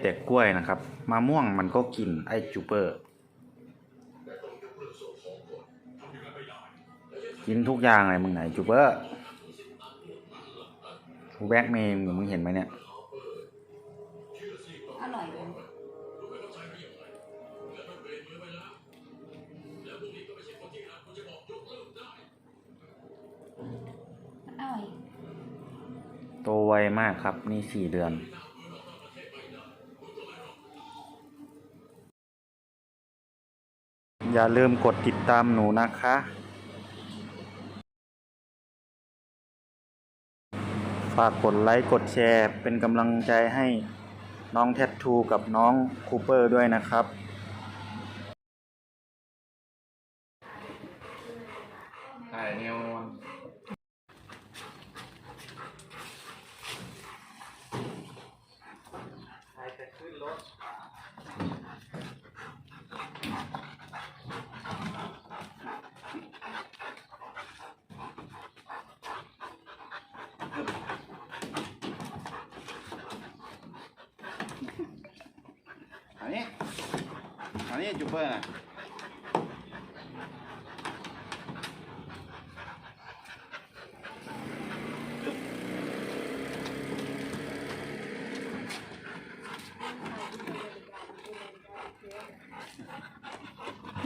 แต่กล้วยนะครับมะม่วงมันก็กินไอ้จูเปอร์ กินทุกอย่างเลยมึงไหนจูเปอร์กูแบกเมย์มึงเห็นไหมเนี่ยอร่อยเลยมันอร่อยโตไวมากครับนี่สี่เดือน อย่าลืมกดติดตามหนูนะคะ ฝากกดไลค์กดแชร์เป็นกำลังใจให้น้องแทททูกับน้องคูเปอร์ด้วยนะครับ ถ่ายแนว อันนี้ อันนี้จูเปอร์นะ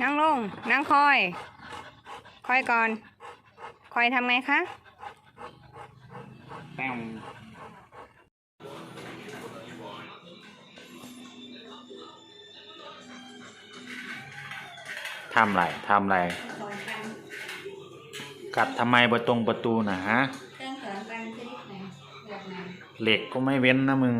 นั่งลง นั่งคอย คอยก่อน คอยทำไงคะ แป้งทำไรทำไรสอนกันกัดทำไมประตรงประตูนะฮะเครื่องสอนกันชนิดไหนแบบไหนเหล็กก็ไม่เว้นนะมึง